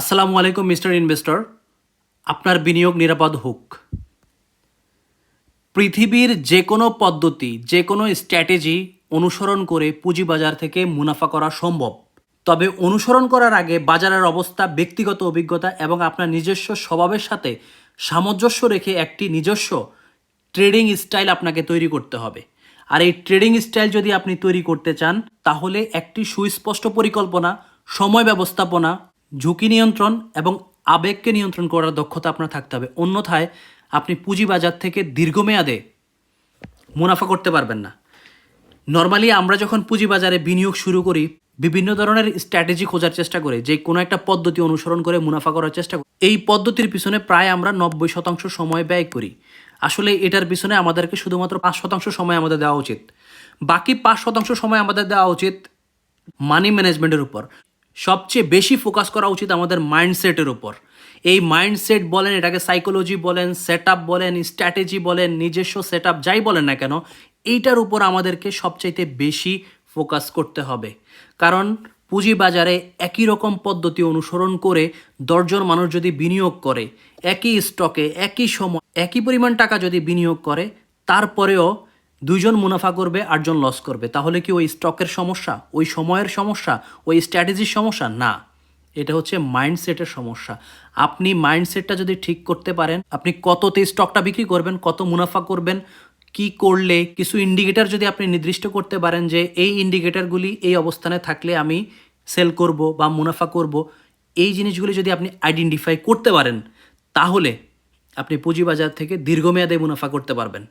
আসসালামু আলাইকুম, mister investor. আপনার বিনিয়োগ নিরাপদ হোক। পৃথিবীর যে কোনো পদ্ধতি যে কোনো স্ট্র্যাটেজি অনুসরণ করে পুঁজিবাজার থেকে মুনাফা করা সম্ভব। তবে অনুসরণ করার আগে বাজারের অবস্থা, ব্যক্তিগত অভিজ্ঞতা এবং আপনার নিজস্ব স্বভাবের সাথে সামঞ্জস্য রেখে একটি নিজস্ব ট্রেডিং স্টাইল আপনাকে তৈরি করতে হবে। আর এই ট্রেডিং স্টাইল যদি আপনি তৈরি করতে চান, তাহলে একটি সুস্পষ্ট পরিকল্পনা, সময় ব্যবস্থাপনা ঝুঁকি নিয়ন্ত্রণ এবং আবেগকে নিয়ন্ত্রণ করার দক্ষতা আপনার থাকতে হবে। অন্যথায় আপনি পুঁজিবাজার থেকে দীর্ঘমেয়াদে মুনাফা করতে পারবেন না। নর্মালি আমরা যখন পুঁজিবাজারে বিনিয়োগ শুরু করি, বিভিন্ন ধরনের স্ট্র্যাটেজি খোঁজার চেষ্টা করে, যে কোনো একটা পদ্ধতি অনুসরণ করে মুনাফা করার চেষ্টা করি। এই পদ্ধতির পিছনে প্রায় আমরা নব্বই শতাংশ সময় ব্যয় করি। আসলে এটার পিছনে আমাদেরকে শুধুমাত্র পাঁচ শতাংশ সময় আমাদের দেওয়া উচিত। বাকি পাঁচ শতাংশ সময় আমাদের দেওয়া উচিত মানি ম্যানেজমেন্টের উপর। সবচেয়ে বেশি ফোকাস করা উচিত আমাদের মাইন্ডসেটের উপর। এই মাইন্ডসেট বলেন, এটাকে সাইকোলজি বলেন সেট বলেন স্ট্র্যাটেজি বলেন, নিজস্ব সেট যাই বলেন না কেন, এইটার উপর আমাদেরকে সবচাইতে বেশি ফোকাস করতে হবে। কারণ পুঁজিবাজারে একই রকম পদ্ধতি অনুসরণ করে দশজন মানুষ যদি বিনিয়োগ করে, একই স্টকে একই সময়, একই পরিমাণ টাকা যদি বিনিয়োগ করে, তারপরেও দুইজন মুনাফা করবে, আটজন লস করবে। তাহলে কি ওই স্টকের সমস্যা, ওই সময়ের সমস্যা, ওই স্ট্র্যাটেজির সমস্যা? না। এটা হচ্ছে মাইন্ডসেটের সমস্যা। আপনি মাইন্ডসেটটা যদি ঠিক করতে পারেন, আপনি কততে স্টকটা বিক্রি করবেন, কত মুনাফা করবেন, কি করলে, কিছু ইন্ডিকেটার যদি আপনি নির্দিষ্ট করতে পারেন যে এই ইন্ডিকেটারগুলি এই অবস্থানে থাকলে আমি সেল করব বা মুনাফা করব, এই জিনিসগুলি যদি আপনি আইডেন্টিফাই করতে পারেন, তাহলে আপনি পুঁজিবাজার থেকে দীর্ঘমেয়াদে মুনাফা করতে পারবেন।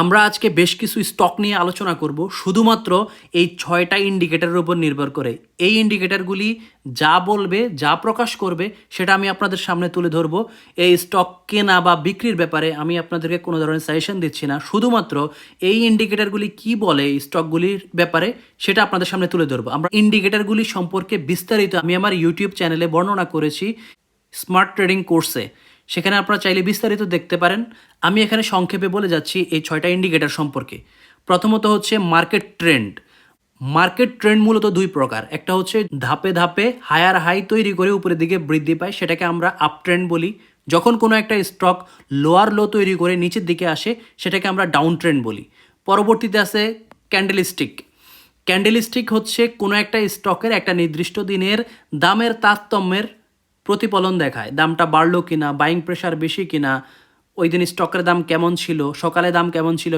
আমরা আজকে বেশ কিছু স্টক নিয়ে আলোচনা করব। শুধুমাত্র এই ছয়টা ইন্ডিকেটারের উপর নির্ভর করে। এই ইন্ডিকেটারগুলি যা বলবে, যা প্রকাশ করবে, সেটা আমি আপনাদের সামনে তুলে ধরব। এই স্টক কেনা বা বিক্রির ব্যাপারে আমি আপনাদেরকে কোনো ধরনের সাজেশন দিচ্ছি না। শুধুমাত্র এই ইন্ডিকেটারগুলি কি বলে, এই স্টকগুলির ব্যাপারে, সেটা আপনাদের সামনে তুলে ধরবো। আমরা ইন্ডিকেটরগুলি সম্পর্কে বিস্তারিত আমি আমার ইউটিউব চ্যানেলে বর্ণনা করেছি স্মার্ট ট্রেডিং কোর্সে সেখানে আপনারা চাইলে বিস্তারিত দেখতে পারেন। আমি এখানে সংক্ষেপে বলে যাচ্ছি এই ছয়টা ইন্ডিকেটর সম্পর্কে। প্রথমত হচ্ছে মার্কেট ট্রেন্ড মার্কেট ট্রেন্ড মূলত দুই প্রকার। একটা হচ্ছে ধাপে ধাপে হায়ার হাই তৈরি করে উপরের দিকে বৃদ্ধি পায়, সেটাকে আমরা আপ ট্রেন্ড বলি। যখন কোনো একটা স্টক লোয়ার লো তৈরি করে নিচের দিকে আসে, সেটাকে আমরা ডাউন ট্রেন্ড বলি। পরবর্তীতে আছে ক্যান্ডেলস্টিক ক্যান্ডেলস্টিক হচ্ছে কোনো একটা স্টকের একটা নির্দিষ্ট দিনের দামের তারতম্যের প্রতিফলন দেখায়। দামটা বাড়লো কিনা বাইং প্রেশার বেশি কিনা, ওই দিন স্টকের দাম কেমন ছিল, সকালে দাম কেমন ছিল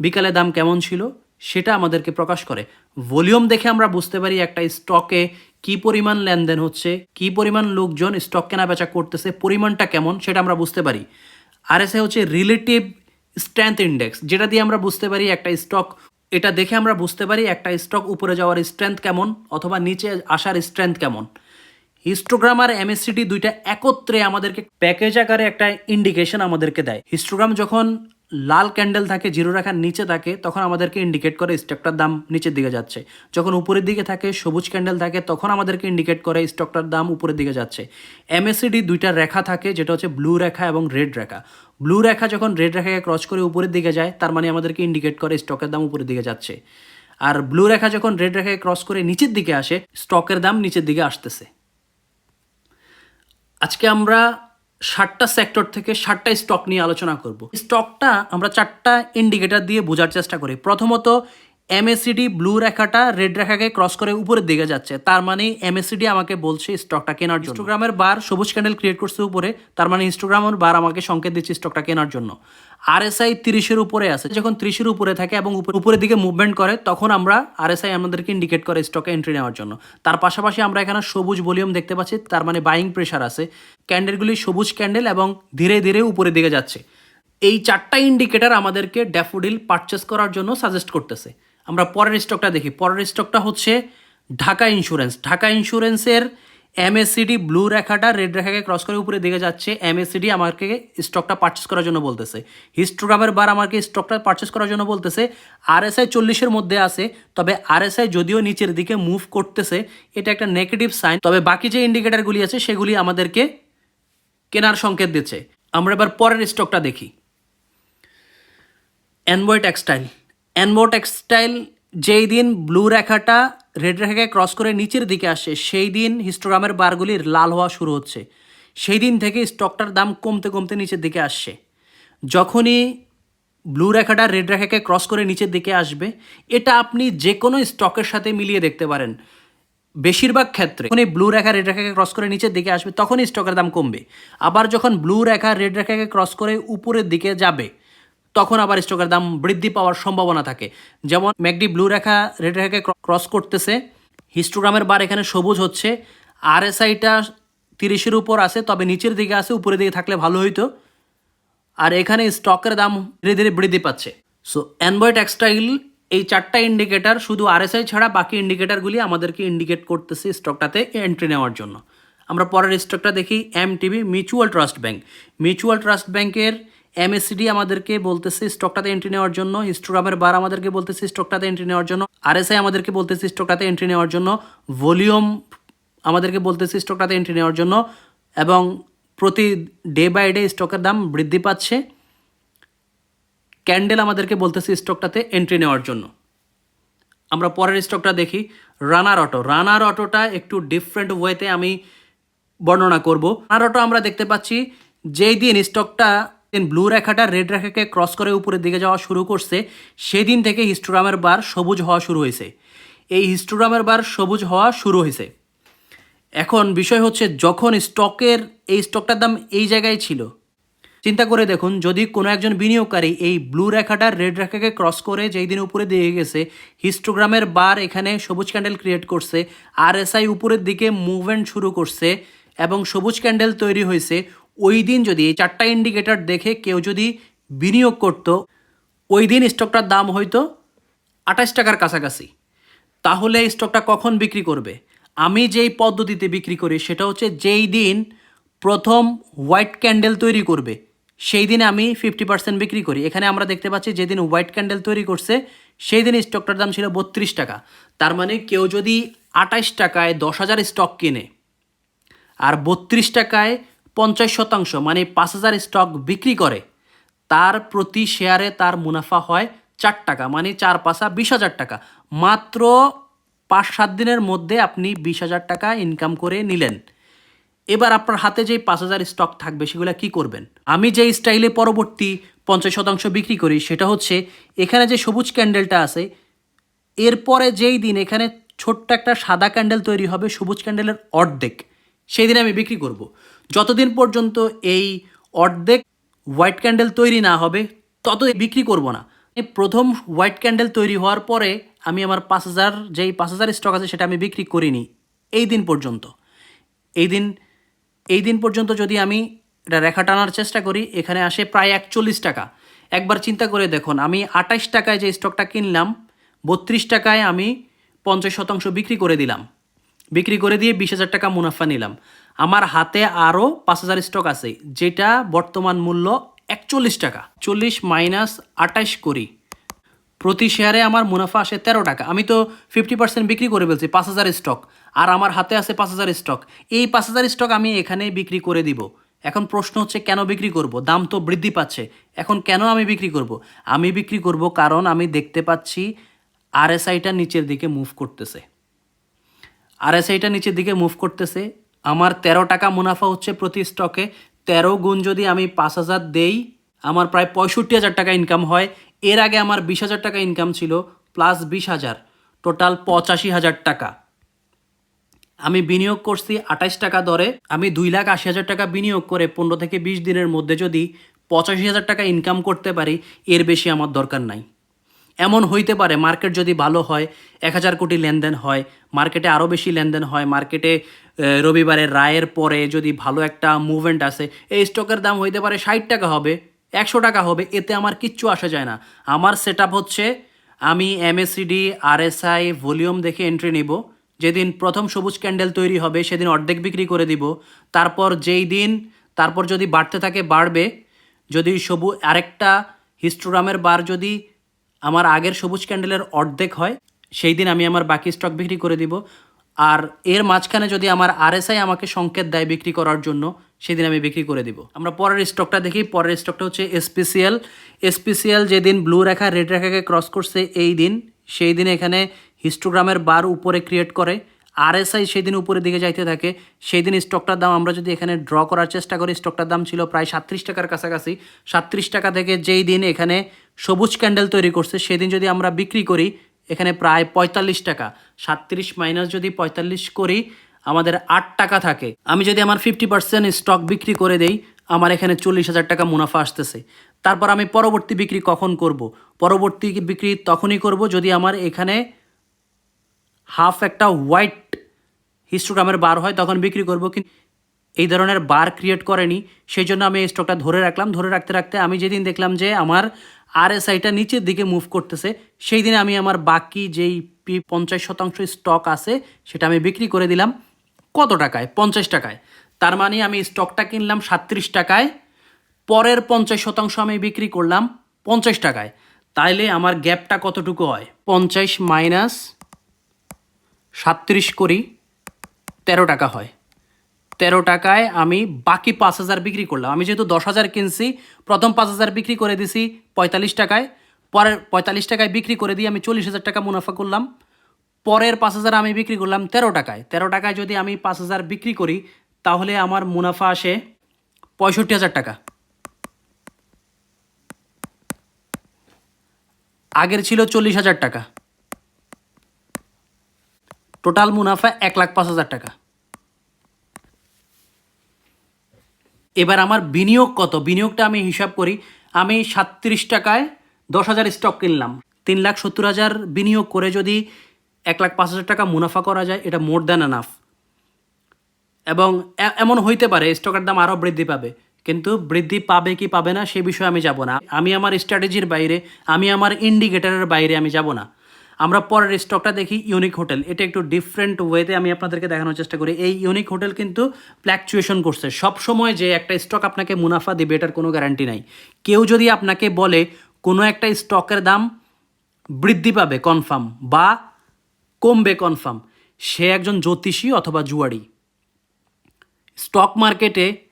বিকালে দাম কেমন ছিল, সেটা আমাদেরকে প্রকাশ করে। ভলিউম দেখে আমরা বুঝতে পারি একটা স্টকে কি পরিমাণ লেনদেন হচ্ছে, কি পরিমাণ লোকজন স্টক কেনা বেচা করতেছে, পরিমাণটা কেমন, সেটা আমরা বুঝতে পারি। আর এসে হচ্ছে রিলেটিভ স্ট্রেংথ ইন্ডেক্স যেটা দিয়ে আমরা বুঝতে পারি একটা স্টক এটা দেখে আমরা বুঝতে পারি একটা স্টক উপরে যাওয়ার স্ট্রেংথ কেমন, অথবা নিচে আসার স্ট্রেংথ কেমন। হিস্টোগ্রাম আর এমএসসিটি দুইটা একত্রে আমাদেরকে প্যাকেজ আকারে একটা ইন্ডিকেশন আমাদেরকে দেয়। হিস্টোগ্রাম যখন লাল ক্যান্ডেল থাকে জিরো রেখার নিচে থাকে, তখন আমাদেরকে ইন্ডিকেট করে স্টকটার দাম নিচের দিকে যাচ্ছে। যখন উপরের দিকে থাকে, সবুজ ক্যান্ডেল থাকে, তখন আমাদেরকে ইন্ডিকেট করে স্টকটার দাম উপরের দিকে যাচ্ছে। এমএসসিডি দুইটা রেখা থাকে, যেটা হচ্ছে ব্লু রেখা এবং রেড রেখা। ব্লু রেখা যখন রেড রেখাকে ক্রস করে উপরের দিকে যায়, তার মানে আমাদেরকে ইন্ডিকেট করে স্টকের দাম উপরের দিকে যাচ্ছে। আর ব্লু রেখা যখন রেড রেখাকে ক্রস করে নিচের দিকে আসে স্টকের দাম নিচের দিকে আসতেছে। আজকে আমরা ষাটটা সেক্টর থেকে ষাটটা স্টক নিয়ে আলোচনা করব। স্টকটা আমরা চারটা ইন্ডিকেটর দিয়ে বোঝার চেষ্টা করি। প্রথমত এমএসিডি ব্লু রেখাটা রেড রেখাকে ক্রস করে উপরের দিকে যাচ্ছে। তার মানে এমএসিডি আমাকে বলছে স্টকটা কেনার জন্য। ইনস্টাগ্রামের বার সবুজ ক্যান্ডেল ক্রিয়েট করছে উপরে। তার মানে ইনস্টাগ্রামের বার আমাকে সংকেত দিচ্ছে স্টকটা কেনার জন্য। আর আরএসআই তিরিশের উপরে আছে। যখন ত্রিশের উপরে থাকে এবং উপরে- উপরের দিকে মুভমেন্ট করে, তখন আমরা আরএসআই আমাদেরকে ইন্ডিকেট করে স্টকে এন্ট্রি নেওয়ার জন্য। তার পাশাপাশি আমরা এখানে সবুজ ভলিউম দেখতে পাচ্ছি। তার মানে বাইং প্রেশার আছে। ক্যান্ডেলগুলি সবুজ ক্যান্ডেল এবং ধীরে ধীরে উপরের দিকে যাচ্ছে। এই চারটা ইন্ডিকেটার আমাদেরকে ড্যাফোডিল পারচেস করার জন্য সাজেস্ট করতেছে। আমরা পরের স্টকটা দেখি। পরের স্টকটা হচ্ছে ঢাকা ইন্স্যুরেন্স ঢাকা ইন্স্যুরেন্সের এমএসসিডি ব্লু রেখাটা রেড রেখাকে ক্রস করে উপরে দিকে যাচ্ছে। এমএসসিডি আমাকে স্টকটা পারচেস করার জন্য বলতেছে। হিস্টোগ্রামের বার আমাকে স্টকটা পারচেস করার জন্য বলতেছে। আরএসআই চল্লিশের মধ্যে আছে, তবে আরএসআই যদিও নিচের দিকে মুভ করতেছে, এটা একটা নেগেটিভ সাইন তবে বাকি যে ইন্ডিকেটারগুলি আছে, সেগুলি আমাদেরকে কেনার সংকেত দিচ্ছে। আমরা এবার পরের স্টকটা দেখি। অ্যানবয় টেক্সটাইল অ্যানবো টেক্সটাইল যেই দিন ব্লু রেখাটা রেড রেখাকে ক্রস করে নিচের দিকে আসে, সেই দিন হিস্টোগ্রামের বারগুলির লাল হওয়া শুরু হচ্ছে। সেই দিন থেকে স্টকটার দাম কমতে কমতে নিচের দিকে আসছে যখনই ব্লু রেখাটা রেড রেখাকে ক্রস করে নিচের দিকে আসবে, এটা আপনি যে কোনো স্টকের সাথে মিলিয়ে দেখতে পারেন। বেশিরভাগ ক্ষেত্রে যখন এই ব্লু রেখা রেড রেখাকে ক্রস করে নিচের দিকে আসবে, তখনই স্টকের দাম কমবে। আবার যখন ব্লু রেখা রেড রেখাকে ক্রস করে উপরের দিকে যাবে তখন আবার স্টকের দাম বৃদ্ধি পাওয়ার সম্ভাবনা থাকে। যেমন ম্যাকডি ব্লু রেখা, রেড রেখাকে ক্রস করতেছে। হিস্টোগ্রামের বার এখানে সবুজ হচ্ছে। আর এস আইটা তিরিশের উপর আছে, তবে নিচের দিকে আছে, উপরের দিকে থাকলে ভালো হইতো। আর এখানে স্টকের দাম ধীরে ধীরে বৃদ্ধি পাচ্ছে। সো অ্যানবয় টেক্সটাইল এই চারটা ইন্ডিকেটার শুধু আরএসআই ছাড়া বাকি ইন্ডিকেটারগুলি আমাদেরকে ইন্ডিকেট করতেছে স্টকটাতে এন্ট্রি নেওয়ার জন্য। আমরা পরের স্টকটা দেখি M TV mutual trust bank mutual trust ব্যাংকের এমএসসিডি আমাদেরকে বলতেছে স্টকটাতে এন্ট্রি নেওয়ার জন্য হিস্টোগ্রামের বার আমাদেরকে বলতেছে স্টকটাতে এন্ট্রি নেওয়ার জন্য আরএসআই আমাদেরকে বলতেছে স্টকটাতে এন্ট্রি নেওয়ার জন্য ভলিউম আমাদেরকে বলতেছে স্টকটাতে এন্ট্রি নেওয়ার জন্য, এবং প্রতি ডে বাই ডে স্টকের দাম বৃদ্ধি পাচ্ছে। ক্যান্ডেল আমাদেরকে বলতেছে স্টকটাতে এন্ট্রি নেওয়ার জন্য। আমরা পরের স্টকটা দেখি রানার অটো রানার অটোটা একটু ডিফারেন্ট ওয়েতে আমি বর্ণনা করব। রানার অটো আমরা দেখতে পাচ্ছি, যেই দিন স্টকটা ব্লু রেখাটা রেড রেখাকে ক্রস করে উপরের দিকে যাওয়া শুরু করছে, সেদিন থেকে হিস্টোগ্রামের বার সবুজ হওয়া শুরু হয়েছে। এই হিস্টোগ্রামের বার সবুজ হওয়া শুরু হয়েছে। এখন বিষয় হচ্ছে, যখন স্টকের, এই স্টকটার দাম এই জায়গায় ছিল। চিন্তা করে দেখুন, যদি কোনো একজন বিনিয়োগকারী এই ব্লু রেখাটা রেড রেখাকে ক্রস করে যেই দিন উপরে দিয়ে গেছে, হিস্টোগ্রামের বার এখানে সবুজ ক্যান্ডেল ক্রিয়েট করছে, আর এসআই উপরের দিকে মুভমেন্ট শুরু করছে, এবং সবুজ ক্যান্ডেল তৈরি হয়েছে ওই দিন যদি এই চারটা ইন্ডিকেটার দেখে কেউ যদি বিনিয়োগ করত, ওই দিন স্টকটার দাম হয়তো আঠাশ টাকার কাছাকাছি। তাহলে স্টকটা কখন বিক্রি করবে? আমি যেই পদ্ধতিতে বিক্রি করি সেটা হচ্ছে যেই দিন প্রথম হোয়াইট ক্যান্ডেল তৈরি করবে, সেই দিনে আমি ফিফটি পার্সেন্ট বিক্রি করি। এখানে আমরা দেখতে পাচ্ছি যেদিন হোয়াইট ক্যান্ডেল তৈরি করছে, সেই দিন স্টকটার দাম ছিল বত্রিশ টাকা। তার মানে কেউ যদি আঠাশ টাকায় দশ হাজার স্টক কিনে, আর বত্রিশ টাকায় পঞ্চাশ শতাংশ মানে পাঁচ হাজার স্টক বিক্রি করে, তার প্রতি শেয়ারে তার মুনাফা হয় চার টাকা মানে চার পাঁচা বিশ হাজার টাকা। মাত্র পাঁচ সাত দিনের মধ্যে আপনি বিশ হাজার টাকা ইনকাম করে নিলেন। এবার আপনার হাতে যেই পাঁচ হাজার স্টক থাকবে, সেগুলো কি করবেন? আমি যেই স্টাইলে পরবর্তী পঞ্চাশ শতাংশ বিক্রি করি, সেটা হচ্ছে এখানে যে সবুজ ক্যান্ডেলটা আছে, এরপরে যেই দিন এখানে ছোট্ট একটা সাদা ক্যান্ডেল তৈরি হবে, সবুজ ক্যান্ডেলের অর্ধেক, সেই দিন আমি বিক্রি করব। যতদিন পর্যন্ত এই অর্ধেক হোয়াইট ক্যান্ডেল তৈরি না হবে তত বিক্রি করব না। প্রথম হোয়াইট ক্যান্ডেল তৈরি হওয়ার পরে আমি আমার পাঁচ হাজার, যেই পাঁচ হাজার স্টক আছে সেটা আমি বিক্রি করিনি। এই দিন পর্যন্ত। এই দিন এই দিন পর্যন্ত যদি আমি এটা রেখা টানার চেষ্টা করি, এখানে আসে প্রায় একচল্লিশ টাকা। একবার চিন্তা করে দেখুন, আমি আঠাশ টাকায় যে স্টকটা কিনলাম, বত্রিশ টাকায় আমি পঞ্চাশ শতাংশ বিক্রি করে দিলাম। বিক্রি করে দিয়ে বিশ হাজার টাকা মুনাফা নিলাম। আমার হাতে আরও পাঁচ হাজার স্টক আছে, যেটা বর্তমান মূল্য একচল্লিশ টাকা। চল্লিশ মাইনাস আঠাশ করি প্রতি শেয়ারে আমার মুনাফা আসে তেরো টাকা। আমি তো ফিফটি পার্সেন্ট বিক্রি করে ফেলছি পাঁচ হাজার স্টক আর আমার হাতে আছে পাঁচ হাজার স্টক এই পাঁচ হাজার স্টক আমি এখানে বিক্রি করে দিব। এখন প্রশ্ন হচ্ছে, কেন বিক্রি করব? দাম তো বৃদ্ধি পাচ্ছে। এখন কেন আমি বিক্রি করব? আমি বিক্রি করব কারণ আমি দেখতে পাচ্ছি আরএসআইটা নিচের দিকে মুভ করতেছে। আরএসআইটা নিচের দিকে মুভ করতেছে। আমার তেরো টাকা মুনাফা হচ্ছে প্রতি স্টকে তেরো গুণ যদি আমি পাঁচ হাজার দেই, আমার প্রায় পঁয়ষট্টি হাজার টাকা ইনকাম হয়। এর আগে আমার বিশ হাজার টাকা ইনকাম ছিল প্লাস বিশ হাজার। টোটাল পঁচাশি হাজার টাকা। আমি বিনিয়োগ করছি আঠাশ টাকা দরে। আমি দুই লাখ আশি হাজার টাকা বিনিয়োগ করে পনেরো থেকে বিশ দিনের মধ্যে যদি পঁচাশি হাজার টাকা ইনকাম করতে পারি, এর বেশি আমার দরকার নাই। এমন হইতে পারে মার্কেট যদি ভালো হয়, এক হাজার কোটি লেনদেন হয় মার্কেটে আরও বেশি লেনদেন হয় মার্কেটে আহ, রবিবারের রায়ের পরে যদি ভালো একটা মুভমেন্ট আসে এই স্টকের দাম হইতে পারে ষাট টাকা হবে একশো টাকা হবে এতে আমার কিচ্ছু আসা যায় না। আমার সেট হচ্ছে আমি এমএসিডি আরএসআই ভলিউম দেখে এন্ট্রি নিব যেদিন প্রথম সবুজ ক্যান্ডেল তৈরি হবে সেদিন অর্ধেক বিক্রি করে দিব তারপর যেই দিন তারপর যদি বাড়তে থাকে বাড়বে যদি সবু আরেকটা হিস্টোগ্রামের বার যদি আমার আগের সবুজ ক্যান্ডেলের অর্ধেক হয় সেই দিন আমি আমার বাকি স্টক বিক্রি করে দিব। আর এর মাঝখানে যদি আমার আরএসআই আমাকে সংকেত দেয় বিক্রি করার জন্য, সেদিন আমি বিক্রি করে দিব। আমরা পরের স্টকটা দেখি। পরের স্টকটা হচ্ছে এসপিসিএল। এসপিসিএল যেদিন ব্লু রেখা, রেড রেখাকে ক্রস করছে, এই দিন, সেই দিন এখানে হিস্টোগ্রামের বার উপরে ক্রিয়েট করে। আরএসআই সেদিন উপরের দিকে যাইতে থাকে। সেই দিন স্টকটার দাম, আমরা যদি এখানে ড্র করার চেষ্টা করি, স্টকটার দাম ছিল প্রায় সাত্রিশ টাকার কাছাকাছি। সাত্রিশ টাকা থেকে যেই দিন এখানে সবুজ ক্যান্ডেল তৈরি করছে, সেদিন যদি আমরা বিক্রি করি এখানে প্রায় পঁয়তাল্লিশ টাকা। সাত্রিশ মাইনাস যদি পঁয়তাল্লিশ করি, আমাদের আট টাকা থাকে। আমি যদি আমার ফিফটি পার্সেন্ট স্টক বিক্রি করে দেই, আমার এখানে চল্লিশ হাজার টাকা মুনাফা আসতেছে। তারপর আমি পরবর্তী বিক্রি কখন করব? পরবর্তী বিক্রি তখনই করব যদি আমার এখানে হাফ একটা হোয়াইট হিস্টোগ্রামের বার হয়, তখন বিক্রি করব। কিন্তু এই ধরনের বার ক্রিয়েট করেনি। সেই জন্য আমি এই স্টকটা ধরে রাখলাম। ধরে রাখতে রাখতে আমি যেদিন দেখলাম যে আমার আরএসআইটা নিচের দিকে মুভ করতেছে। সেই দিনে আমি আমার বাকি যেই পি পঞ্চাশ শতাংশ স্টক আছে, সেটা আমি বিক্রি করে দিলাম। কত টাকায়? পঞ্চাশ টাকায়। তার মানে আমি স্টকটা কিনলাম সাত্রিশ টাকায়। পরের পঞ্চাশ শতাংশ আমি বিক্রি করলাম পঞ্চাশ টাকায়। তাইলে আমার গ্যাপটা কতটুকু হয়? পঞ্চাশ মাইনাস সাত্রিশ করি তেরো টাকা হয়। তেরো টাকায় আমি বাকি পাঁচ হাজার বিক্রি করলাম। আমি যেহেতু দশ হাজার কিনছি, প্রথম পাঁচ হাজার বিক্রি করে দিছি পঁয়তাল্লিশ টাকায়। পরের পঁয়তাল্লিশ টাকায় বিক্রি করে দিয়ে আমি চল্লিশ হাজার টাকা মুনাফা করলাম। পরের পাঁচ হাজার আমি বিক্রি করলাম তেরো টাকায়। তেরো টাকায় যদি আমি পাঁচ হাজার বিক্রি করি, তাহলে আমার মুনাফা আসে পঁয়ষট্টি হাজার টাকা। আগের ছিল চল্লিশ হাজার টাকা। টোটাল মুনাফা এক লাখ পাঁচ হাজার টাকা। এবার আমার বিনিয়োগ কত? বিনিয়োগটা আমি হিসাব করি, আমি সাতত্রিশ টাকায় দশ হাজার স্টক কিনলাম। তিন লাখ সত্তর হাজার বিনিয়োগ করে যদি এক লাখ পাঁচ হাজার টাকা মুনাফা করা যায়, এটা মোর দ্যান এনাফ। এবং এমন হইতে পারে স্টকের দাম আরও বৃদ্ধি পাবে। কিন্তু বৃদ্ধি পাবে কি পাবে না, সে বিষয়ে আমি যাব না। আমি আমার স্ট্র্যাটেজির বাইরে, আমি আমার ইন্ডিকেটারের বাইরে আমি যাব না। আমরা পরের স্টকটা দেখি ইউনিক হোটেল এটা একটু ডিফারেন্ট ওয়েতে আমি আপনাদেরকে দেখানোর চেষ্টা করি। এই ইউনিক হোটেল কিন্তু ফ্ল্যাকচুয়েশন করছে। সব সময় যে একটা স্টক আপনাকে মুনাফা দেবে, এটার কোনো গ্যারান্টি নাই। কেউ যদি আপনাকে বলে কোনো একটা স্টকের দাম বৃদ্ধি পাবে কনফার্ম বা কমবে কনফার্ম সে একজন জ্যোতিষী অথবা জুয়ারি স্টক মার্কেটে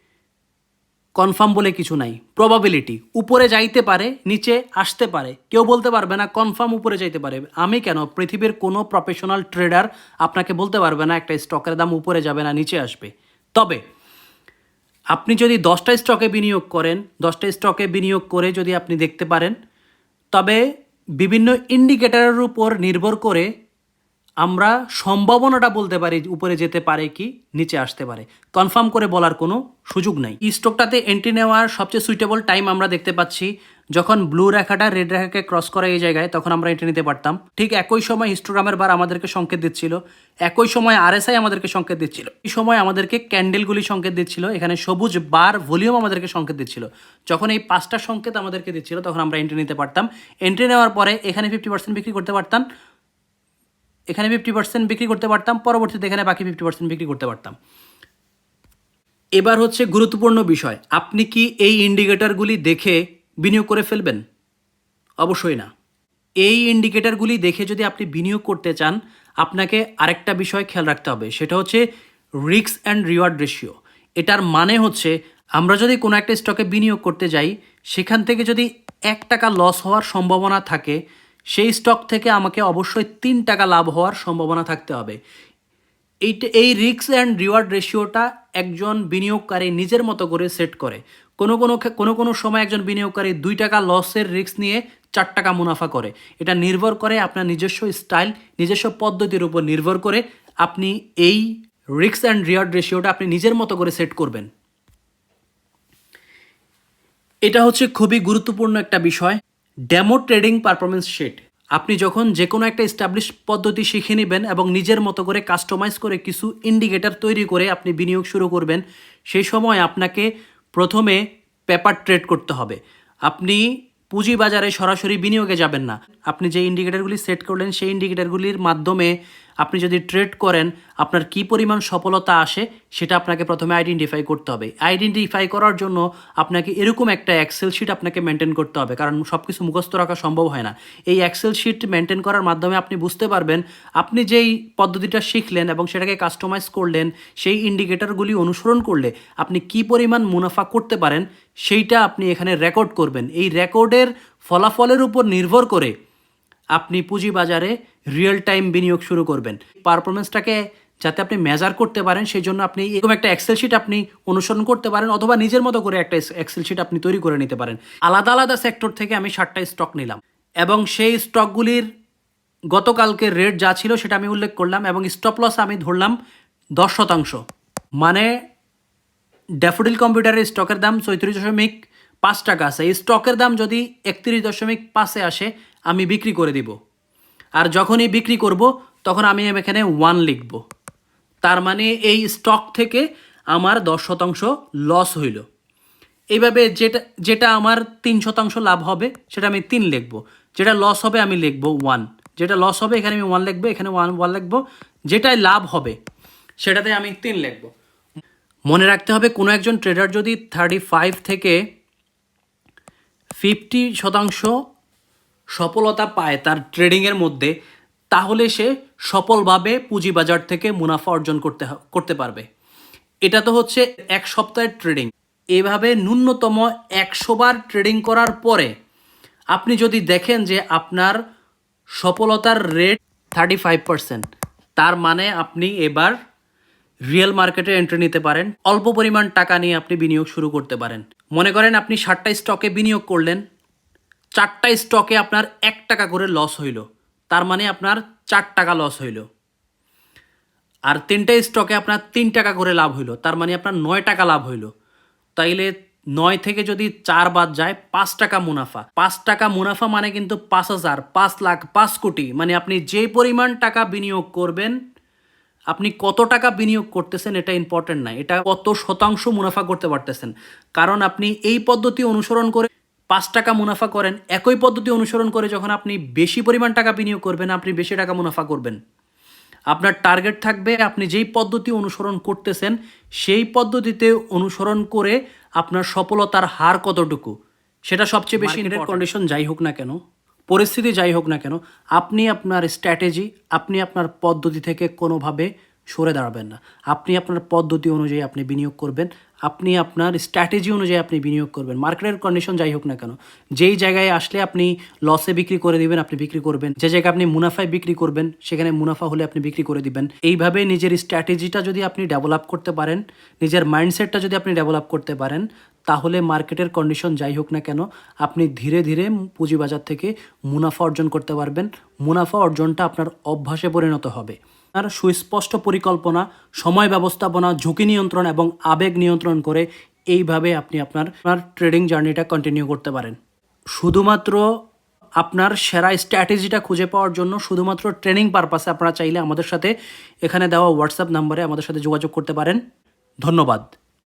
কনফার্ম বলে কিছু নাই। প্রবাবিলিটি উপরে যাইতে পারে, নিচে আসতে পারে। কেউ বলতে পারবে না, কনফার্ম উপরে যাইতে পারে। আমি কেন? পৃথিবীর কোনো প্রফেশনাল ট্রেডার আপনাকে বলতে পারবে না, একটা স্টকের দাম উপরে যাবে না, নিচে আসবে। তবে, আপনি যদি দশটা স্টকে বিনিয়োগ করেন, দশটা স্টকে বিনিয়োগ করে যদি আপনি দেখতে পারেন, তবে বিভিন্ন ইন্ডিকেটারের উপর নির্ভর করে আমরা সম্ভাবনাটা বলতে পারি উপরে যেতে পারে কি, নিচে আসতে পারে। কনফার্ম করে বলার কোনো সুযোগ নাই। স্টকটাতে এন্ট্রি নেওয়ার সবচেয়ে সুইটেবল টাইম আমরা দেখতে পাচ্ছি যখন ব্লু রেখাটা রেড রেখাকে ক্রস করে এই জায়গায়, তখন আমরা এন্ট্রি নিতে পারতাম। ঠিক একই সময় হিস্টোগ্রামের বার আমাদেরকে সংকেত দিচ্ছিল। একই সময় আরএসআই আমাদেরকে সংকেত দিচ্ছিল। এই সময় আমাদেরকে ক্যান্ডেলগুলি সংকেত দিচ্ছিল। এখানে সবুজ বার ভলিউম আমাদেরকে সংকেত দিচ্ছিল। যখন এই পাঁচটা সংকেত আমাদেরকে দিচ্ছিল, তখন আমরা এন্ট্রি নিতে পারতাম। এন্ট্রি নেওয়ার পরে এখানে ফিফটি পার্সেন্ট বিক্রি করতে পারতাম। এখানে ফিফটি পার্সেন্ট বিক্রি করতে পারতাম, পরবর্তীতে এখানে বাকি ফিফটি পার্সেন্ট বিক্রি করতে পারতাম। এবার হচ্ছে গুরুত্বপূর্ণ বিষয়, আপনি কি এই ইন্ডিকেটরগুলি দেখে বিনিয়োগ করে ফেলবেন? অবশ্যই না। এই ইন্ডিকেটরগুলি দেখে যদি আপনি বিনিয়োগ করতে চান, আপনাকে আরেকটা বিষয় খেয়াল রাখতে হবে, সেটা হচ্ছে রিস্ক অ্যান্ড রিওয়ার্ড রেশিও এটার মানে হচ্ছে, আমরা যদি কোনো একটা স্টকে বিনিয়োগ করতে যাই, সেখান থেকে যদি এক টাকা লস হওয়ার সম্ভাবনা থাকে সেই স্টক থেকে আমাকে অবশ্যই তিন টাকা লাভ হওয়ার সম্ভাবনা থাকতে হবে। এইটা এই রিস্ক অ্যান্ড রিওয়ার্ড রেশিওটা একজন বিনিয়োগকারী নিজের মতো করে সেট করে। কোনো কোনো কোনো কোনো সময় একজন বিনিয়োগকারী দুই টাকা লসের রিস্ক নিয়ে চার টাকা মুনাফা করে। এটা নির্ভর করে আপনার নিজস্ব স্টাইল নিজস্ব পদ্ধতির উপর নির্ভর করে আপনি এই রিক্স অ্যান্ড রিওয়ার্ড রেশিওটা আপনি নিজের মতো করে সেট করবেন। এটা হচ্ছে খুবই গুরুত্বপূর্ণ একটা বিষয়। Demo trading performance sheet. আপনি যখন যে কোনো একটা এস্টাবলিশ পদ্ধতি শিখে নেবেন এবং নিজের মতো করে কাস্টমাইজ করে কিছু ইন্ডিকেটার তৈরি করে আপনি বিনিয়োগ শুরু করবেন সেই সময় আপনাকে প্রথমে পেপার ট্রেড করতে হবে। আপনি পুঁজি বাজারে সরাসরি বিনিয়োগে যাবেন না। আপনি যে ইন্ডিকেটারগুলি সেট করলেন, সেই ইন্ডিকেটারগুলির মাধ্যমে আপনি যদি ট্রেড করেন, আপনার কি পরিমাণ সফলতা আসে সেটা আপনাকে প্রথমে আইডেন্টিফাই করতে হবে। আইডেন্টিফাই করার জন্য আপনাকে এরকম একটা এক্সেল শিট আপনাকে মেনটেন করতে হবে, কারণ সব কিছু মুখস্থ রাখা সম্ভব হয় না। এই এক্সেল শিট মেনটেন করার মাধ্যমে আপনি বুঝতে পারবেন, আপনি যেই পদ্ধতিটা শিখলেন এবং সেটাকে কাস্টমাইজ করলেন, সেই ইন্ডিকেটরগুলি অনুসরণ করলে আপনি কি পরিমাণ মুনাফা করতে পারেন, সেইটা আপনি এখানে রেকর্ড করবেন। এই রেকর্ডের ফলাফলের উপর নির্ভর করে আপনি পুঁজিবাজারে রিয়েল টাইম বিনিয়োগ শুরু করবেন। পারফরমেন্সটাকে যাতে আপনি মেজার করতে পারেন সেই জন্য আপনি এরকম একটা এক্সেল শিট আপনি অনুসরণ করতে পারেন, অথবা নিজের মতো করে একটা এক্সেল শিট আপনি তৈরি করে নিতে পারেন। আলাদা আলাদা সেক্টর থেকে আমি ষাটটা স্টক নিলাম। এবং সেই স্টকগুলির গতকালকে রেট যা ছিল সেটা আমি উল্লেখ করলাম এবং স্টপ লস আমি ধরলাম দশ শতাংশ। মানে ড্যাফোডিল কম্পিউটারের স্টকের দাম চৈত্রিশ দশমিক পাঁচ টাকা আছে। এই স্টকের দাম যদি একত্রিশ দশমিক পাঁচে আসে আমি বিক্রি করে দিব। আর যখনই বিক্রি করব, তখন আমি এখানে ওয়ান লিখব। তার মানে এই স্টক থেকে আমার দশ শতাংশ লস হইল। এইভাবে যেটা যেটা আমার তিন শতাংশ লাভ হবে, সেটা আমি তিন লিখব। যেটা লস হবে আমি লিখব ওয়ান যেটা লস হবে এখানে আমি ওয়ান লিখব, এখানে ওয়ান ওয়ান লিখব। যেটাই লাভ হবে, সেটাতে আমি তিন লিখব। মনে রাখতে হবে, কোনো একজন ট্রেডার যদি থার্টি ফাইভ থেকে ফিফটি শতাংশ সফলতা পায় তার ট্রেডিংয়ের মধ্যে, তাহলে সে সফলভাবে পুঁজিবাজার থেকে মুনাফা অর্জন করতে করতে পারবে। এটা তো হচ্ছে এক সপ্তাহের ট্রেডিং। এভাবে ন্যূনতম একশো বার ট্রেডিং করার পরে, আপনি যদি দেখেন যে আপনার সফলতার রেট থার্টি ফাইভ পার্সেন্ট, তার মানে আপনি এবার রিয়েল মার্কেটে এন্ট্রি নিতে পারেন। অল্প পরিমাণ টাকা নিয়ে আপনি বিনিয়োগ শুরু করতে পারেন। মনে করেন আপনি ষাটটা স্টকে বিনিয়োগ করলেন চারটা স্টকে আপনার এক টাকা করে লস হইল। তার মানে আপনার চার টাকা লস হইল। আর তিনটে স্টকে আপনার তিন টাকা করে লাভ হইল। তার মানে আপনার নয় টাকা লাভ হইল। তাইলে নয় থেকে যদি চার বাদ যায়, পাঁচ টাকা মুনাফা। পাঁচ টাকা মুনাফা মানে কিন্তু পাঁচ হাজার, পাঁচ লাখ, পাঁচ কোটি। মানে আপনি যে পরিমাণ টাকা বিনিয়োগ করবেন, আপনি কত টাকা বিনিয়োগ করতেছেন এটা ইম্পর্টেন্ট না। এটা কত শতাংশ মুনাফা করতে পারতেছেন। কারণ আপনি এই পদ্ধতি অনুসরণ করে পাঁচ টাকা মুনাফা করেন একই পদ্ধতি অনুসরণ করে যখন আপনি বেশি পরিমাণ টাকা বিনিয়োগ করবেন আপনি বেশি টাকা মুনাফা করবেন। আপনার টার্গেট থাকবে আপনি যেই পদ্ধতি অনুসরণ করতেছেন সেই পদ্ধতিতে অনুসরণ করে আপনার সফলতার হার কতটুকু? সেটা সবচেয়ে বেশি কন্ডিশন যাই হোক না কেন পরিস্থিতি যাই হোক না কেন আপনি আপনার স্ট্র্যাটেজি আপনি আপনার পদ্ধতি থেকে কোনোভাবে সরে দাঁড়াবেন না। আপনি আপনার পদ্ধতি অনুযায়ী আপনি বিনিয়োগ করবেন আপনি আপনার স্ট্র্যাটেজি অনুযায়ী আপনি বিনিয়োগ করবেন। মার্কেটের কন্ডিশন যাই হোক না কেন, যেই জায়গায় আসলে আপনি লসে বিক্রি করে দিবেন, আপনি বিক্রি করবেন। যে জায়গায় আপনি মুনাফায় বিক্রি করবেন, সেখানে মুনাফা হলে আপনি বিক্রি করে দিবেন। এইভাবে নিজের স্ট্র্যাটেজিটা যদি আপনি ডেভেলপ করতে পারেন, নিজের মাইন্ডসেটটা যদি আপনি ডেভেলপ করতে পারেন, তাহলে মার্কেটের কন্ডিশন যাই হোক না কেন, আপনি ধীরে ধীরে পুঁজিবাজার থেকে মুনাফা অর্জন করতে পারবেন। মুনাফা অর্জনটা আপনার অভ্যাসে পরিণত হবে। আর সুস্পষ্ট পরিকল্পনা, সময় ব্যবস্থাপনা, ঝুঁকি নিয়ন্ত্রণ এবং আবেগ নিয়ন্ত্রণ করে এইভাবে আপনি আপনার আপনার ট্রেডিং জার্নিটা কন্টিনিউ করতে পারেন। শুধুমাত্র আপনার সেরা স্ট্র্যাটেজিটা খুঁজে পাওয়ার জন্য শুধুমাত্র ট্রেনিং পারপাসে আপনারা চাইলে আমাদের সাথে এখানে দেওয়া হোয়াটসঅ্যাপ নাম্বারে আমাদের সাথে যোগাযোগ করতে পারেন। ধন্যবাদ।